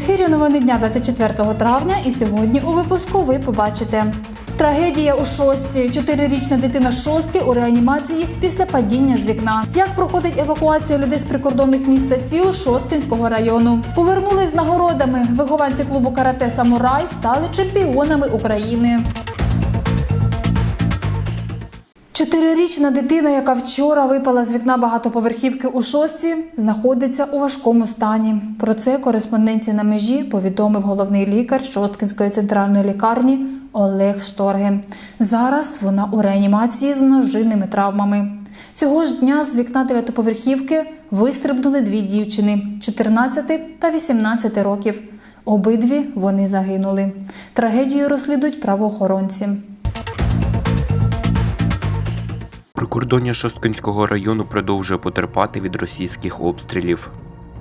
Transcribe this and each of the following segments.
ефірі новини дня 24 травня, і сьогодні у випуску ви побачите. Трагедія у шостці. Чотирирічна дитина шостки у реанімації після падіння з вікна. Як проходить евакуація людей з прикордонних міст та сіл Шосткинського району? Повернулись з нагородами. Вихованці клубу карате Самурай стали чемпіонами України. Чотирирічна дитина, яка вчора випала з вікна багатоповерхівки у шостці, знаходиться у важкому стані. Про це кореспонденції на межі повідомив головний лікар Шосткинської центральної лікарні Олег Шторге. Зараз вона у реанімації з множинними травмами. Цього ж дня з вікна дев'ятоповерхівки вистрибнули дві дівчини 14 та 18 років. Обидві вони загинули. Трагедію розслідують правоохоронці. Прикордоння Шосткинського району продовжує потерпати від російських обстрілів.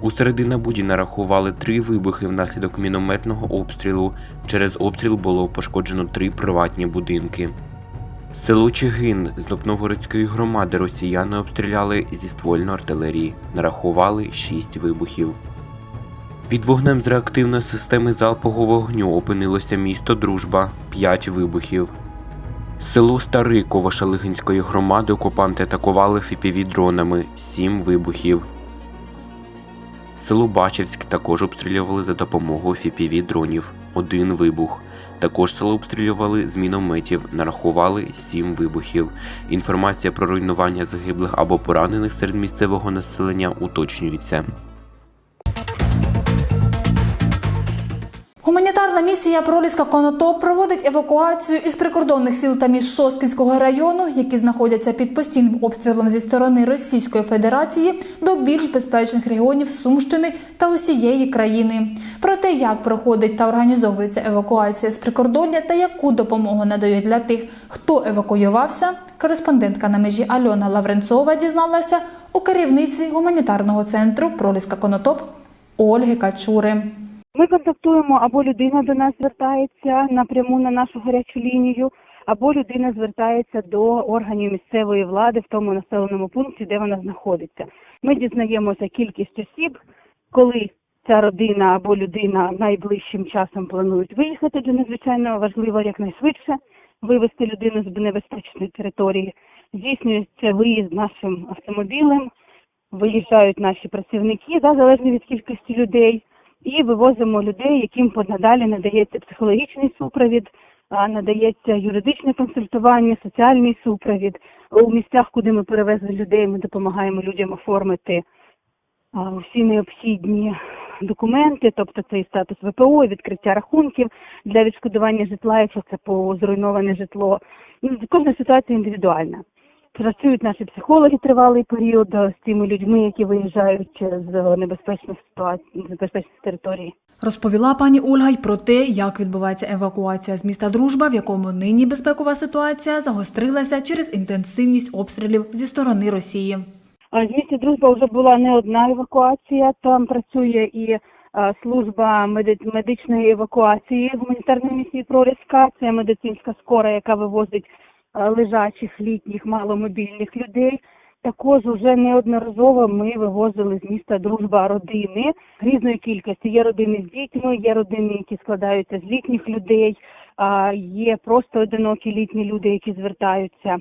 У середина буді нарахували три вибухи внаслідок мінометного обстрілу. Через обстріл було пошкоджено три приватні будинки. Село Чигин з Новгородської громади росіяни обстріляли зі ствольної артилерії, нарахували шість вибухів. Під вогнем з реактивної системи залпового вогню опинилося місто Дружба 5 вибухів. Село Старий Ковашалигинської громади окупанти атакували фіпіві-дронами 7 вибухів. Село Бачівськ також обстрілювали за допомогою фіпіві-дронів. Один вибух. Також село обстрілювали з мінометів, нарахували 7 вибухів. Інформація про руйнування загиблих або поранених серед місцевого населення уточнюється. Гуманітарна місія Проліска Конотоп проводить евакуацію із прикордонних сіл та міст Шосткінського району, які знаходяться під постійним обстрілом зі сторони Російської Федерації, до більш безпечних регіонів Сумщини та усієї країни. Про те, як проходить та організовується евакуація з прикордоння та яку допомогу надають для тих, хто евакуювався, кореспондентка на межі Альона Лавренцова дізналася у керівниці гуманітарного центру Проліска Конотоп Ольги Качури. Ми контактуємо або людина до нас звертається напряму на нашу гарячу лінію, або людина звертається до органів місцевої влади в тому населеному пункті, де вона знаходиться. Ми дізнаємося кількість осіб, коли ця родина або людина найближчим часом планують виїхати. Для надзвичайно важливо якнайшвидше вивести людину з небезпечної території. Здійснюється виїзд нашим автомобілем, виїжджають наші працівники, да, залежно від кількості людей і вивозимо людей, яким надалі надається психологічний супровід, надається юридичне консультування, соціальний супровід. У місцях, куди ми перевезли людей, ми допомагаємо людям оформити всі необхідні документи, тобто це і статус ВПО, і відкриття рахунків для відшкодування житла, якщо це по зруйноване житло. Ну, Кожна ситуація індивідуальна. Працюють наші психологи тривалий період е, з тими людьми, які виїжджають з небезпечних ситуацій, небезпечних територій. Розповіла пані Ольга й про те, як відбувається евакуація з міста Дружба, в якому нині безпекова ситуація загострилася через інтенсивність обстрілів зі сторони Росії. А З місті Дружба вже була не одна евакуація. Там працює і е, служба медичної евакуації гуманітарної місії Проліска. Це медицинська скора, яка вивозить е, лежачих літніх маломобільних людей. Також уже неодноразово ми вивозили з міста Дружба родини різної кількості. Є родини з дітьми, є родини, які складаються з літніх людей, є просто одинокі літні люди, які звертаються.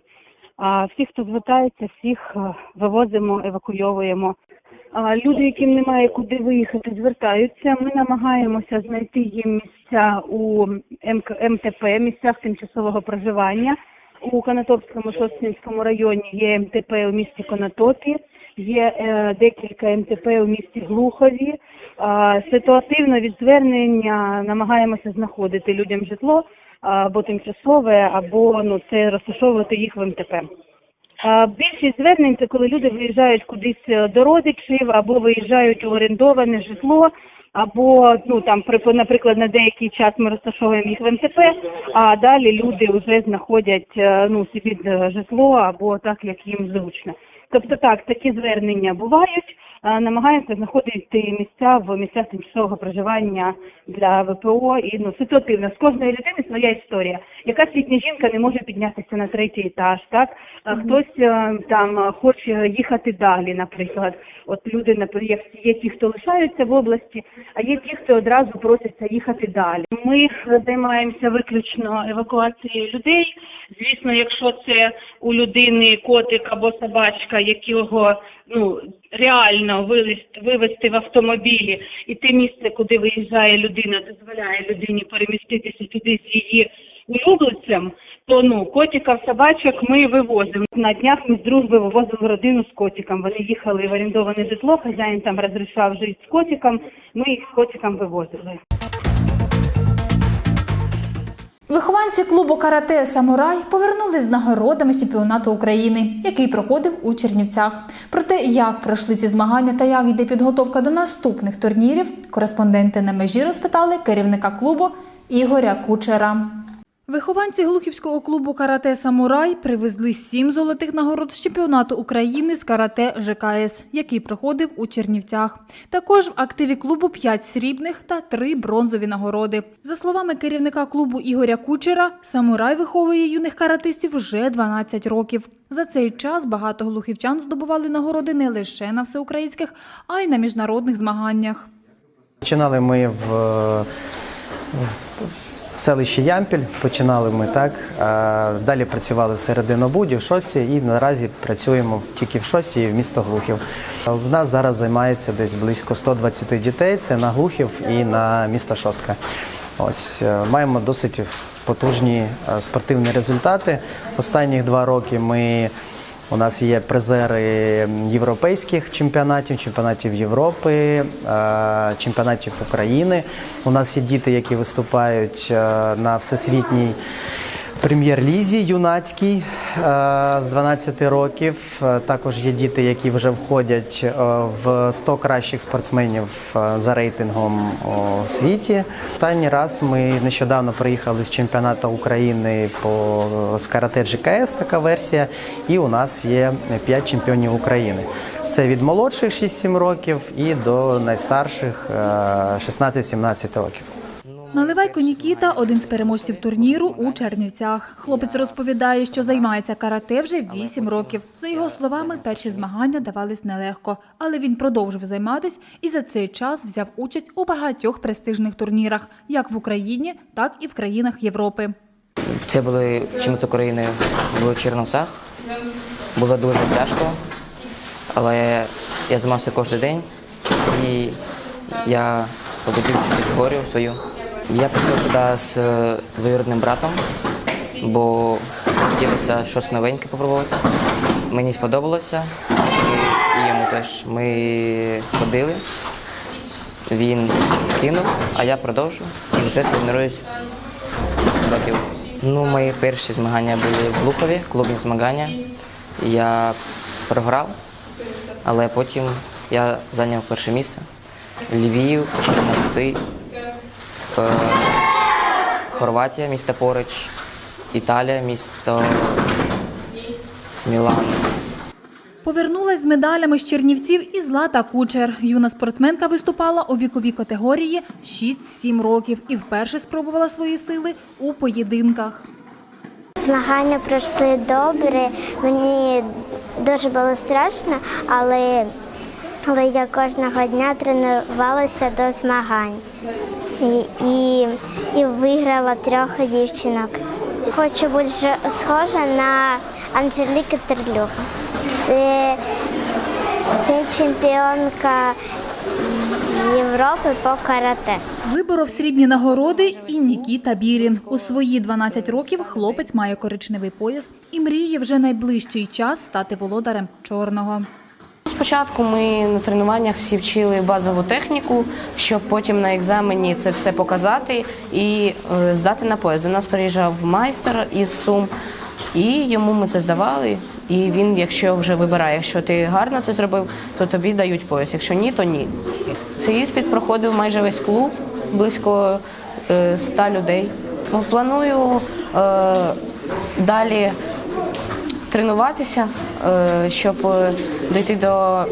А всі, хто звертається, всіх е, вивозимо, евакуйовуємо. А люди, яким немає куди виїхати, звертаються. Ми намагаємося знайти їм місця у МТП, місцях тимчасового проживання. У Конотопському Шосткінському районі є МТП у місті Конотопі, є е, декілька МТП у місті Глухові. А, ситуативно від звернення намагаємося знаходити людям житло або тимчасове, або ну це розташовувати їх в МТП. Більшість звернень це коли люди виїжджають кудись е, до родичів, або виїжджають у орендоване житло, або ну там при- наприклад на деякий час ми розташовуємо їх в МТП, а далі люди вже знаходять е, ну собі е, житло або так, як їм зручно. Тобто так, такі звернення бувають. Е, намагаємося знаходити місця в місцях тимчасового проживання для ВПО. І ну ситуативно з кожної людини своя історія. Якась літня жінка не може піднятися на третій етаж, так хтось е, там е, хоче їхати далі, наприклад. От люди наприклад, є ті, хто лишаються в області, а є ті, хто одразу просяться їхати далі. Ми займаємося виключно евакуацією людей. Звісно, якщо це у людини котик або собачка, якого ну реально вивезти, вивезти в автомобілі, і те місце, куди виїжджає людина, дозволяє людині переміститися туди з її улюбленцем, то ну котиків, собачок ми вивозимо. На днях ми з дружби вивозили родину з котиком. Вони їхали в орендоване житло, хазяїн там розрішав жити з котиком. Ми їх з котиком вивозили. Вихованці клубу карате Самурай повернулись з нагородами чемпіонату України, який проходив у Чернівцях. Про те, як пройшли ці змагання та як йде підготовка до наступних турнірів, кореспонденти на межі розпитали керівника клубу Ігоря Кучера. Вихованці Глухівського клубу карате Самурай привезли сім золотих нагород з чемпіонату України з карате ЖКС, який проходив у Чернівцях. Також в активі клубу п'ять срібних та три бронзові нагороди. За словами керівника клубу Ігоря Кучера, самурай виховує юних каратистів вже 12 років. За цей час багато глухівчан здобували нагороди не лише на всеукраїнських, а й на міжнародних змаганнях. Починали ми в, в селищі Ямпіль, починали ми так. Далі працювали в Серединобуді, в Шості і наразі працюємо тільки в Шості і в місто Глухів. В нас зараз займається десь близько 120 дітей. Це на Глухів і на місто Шостка. Ось е, маємо досить потужні е, спортивні результати. Останніх два роки ми у нас є призери європейських чемпіонатів, чемпіонатів Європи, е, чемпіонатів України. У нас є діти, які виступають е, на всесвітній прем'єр-лізі юнацькій е, з 12 років. Е, Також є діти, які вже входять е, в 100 кращих спортсменів за рейтингом у світі. Останній раз ми нещодавно приїхали з чемпіонату України по з карате GKS, така версія, і у нас є 5 чемпіонів України. Це від молодших 6-7 років і до найстарших е, 16-17 років. Наливайко Нікіта один з переможців турніру у Чернівцях. Хлопець розповідає, що займається карате вже 8 років. За його словами, перші змагання давались нелегко, але він продовжив займатись і за цей час взяв участь у багатьох престижних турнірах, як в Україні, так і в країнах Європи. Це були чемпіонат України в Черновцях. Було дуже тяжко, але я займався кожен день і я побудив категорію свою. Я прийшов сюди з е, двоюрідним братом, бо хотілося щось новеньке спробувати. Мені сподобалося і, і йому теж. Ми ходили, він кинув, а я продовжив і вже тренуюсь 8 років. Ну, мої перші змагання були в Лукові, клубні змагання. Я програв, але потім я зайняв перше місце. Львів, Чернівці, Хорватія, місто поруч, Італія, місто Мілан. Повернулась з медалями з Чернівців і Злата Кучер. Юна спортсменка виступала у віковій категорії 6-7 років і вперше спробувала свої сили у поєдинках. Змагання пройшли добре. Мені дуже було страшно, але, але я кожного дня тренувалася до змагань і, і, і виграла трьох дівчинок. Хочу бути схожа на Анжеліки Терлюк. Це, це чемпіонка Європи по карате. Виборов срібні нагороди і Нікіта Бірін. У свої 12 років хлопець має коричневий пояс і мріє вже найближчий час стати володарем чорного. Спочатку ми на тренуваннях всі вчили базову техніку, щоб потім на екзамені це все показати і е, здати на поїзд. До нас приїжджав майстер із Сум, і йому ми це здавали. І він, якщо вже вибирає, якщо ти гарно це зробив, то тобі дають пояс. Якщо ні, то ні. Цей іспит проходив майже весь клуб, близько е, ста людей. Ну, Планую е, далі тренуватися, е, щоб е, дійти до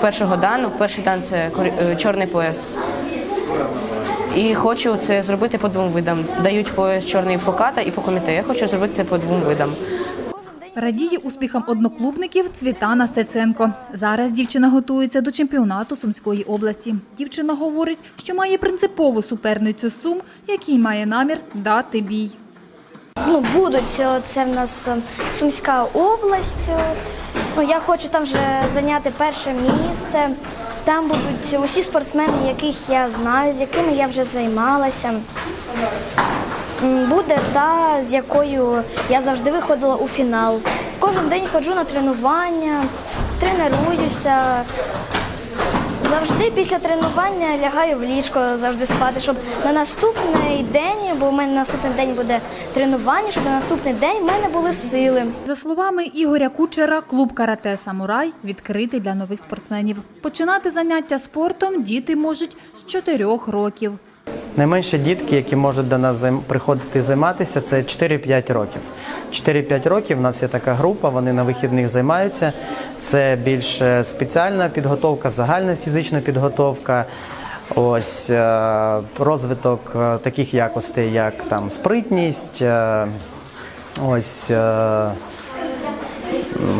першого дану. Перший дан це е, чорний пояс. І хочу це зробити по двом видам. Дають пояс чорний по ката і по комітет. Я хочу зробити по двом видам. Радіє успіхам одноклубників Цвітана Стеценко. Зараз дівчина готується до чемпіонату Сумської області. Дівчина говорить, що має принципову суперницю Сум, який має намір дати бій. Ну, будуть. Це в нас е, Сумська область. Ну, я хочу там вже зайняти перше місце. Там будуть усі спортсмени, яких я знаю, з якими я вже займалася. Буде та, з якою я завжди виходила у фінал. Кожен день ходжу на тренування, тренуюся. Завжди після тренування лягаю в ліжко завжди спати, щоб на наступний день, бо в мене наступний день буде тренування, щоб на наступний день в мене були сили. За словами Ігоря Кучера, клуб карате Самурай відкритий для нових спортсменів. Починати заняття спортом діти можуть з 4 років. Найменші дітки, які можуть до нас приходити займатися, це 4-5 років. 4-5 років у нас є така група, вони на вихідних займаються. Це більш е, спеціальна підготовка, загальна фізична підготовка. Ось е, розвиток е, таких якостей, як там спритність, ось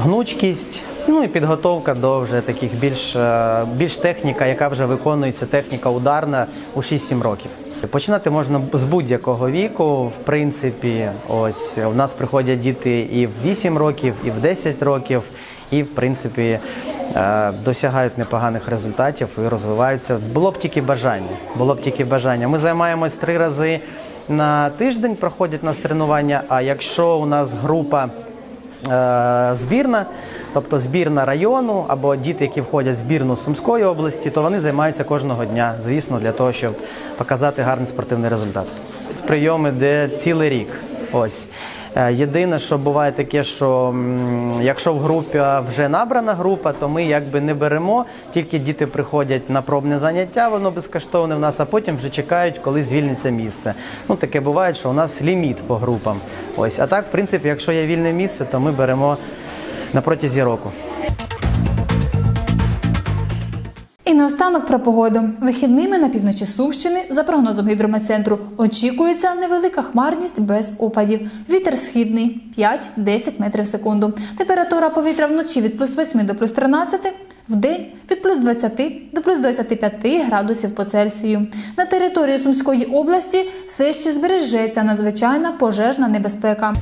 гнучкість, ну і підготовка до вже таких більш, більш техніка, яка вже виконується, техніка ударна у 6-7 років. Починати можна з будь-якого віку. В принципі, ось у нас приходять діти і в 8 років, і в 10 років, і в принципі е, досягають непоганих результатів і розвиваються. Було б тільки бажання. Було б тільки бажання. Ми займаємось три рази на тиждень, проходять нас тренування. А якщо у нас група збірна, тобто збірна району або діти, які входять в збірну Сумської області, то вони займаються кожного дня, звісно, для того, щоб показати гарний спортивний результат. Прийоми де цілий рік. Ось. Е, Єдине, що буває таке, що якщо в групі вже набрана група, то ми якби не беремо, тільки діти приходять на пробне заняття, воно безкоштовне в нас, а потім вже чекають, коли звільниться місце. Ну таке буває, що у нас ліміт по групам. Ось, а так, в принципі, якщо є вільне місце, то ми беремо на протязі року. І наостанок про погоду. Вихідними на півночі Сумщини, за прогнозом гідрометцентру, очікується невелика хмарність без опадів. Вітер східний 5-10 метрів в секунду. Температура повітря вночі від плюс 8 до плюс 13, в день від плюс 20 до плюс 25 градусів по Цельсію. На території Сумської області все ще збережеться надзвичайна пожежна небезпека.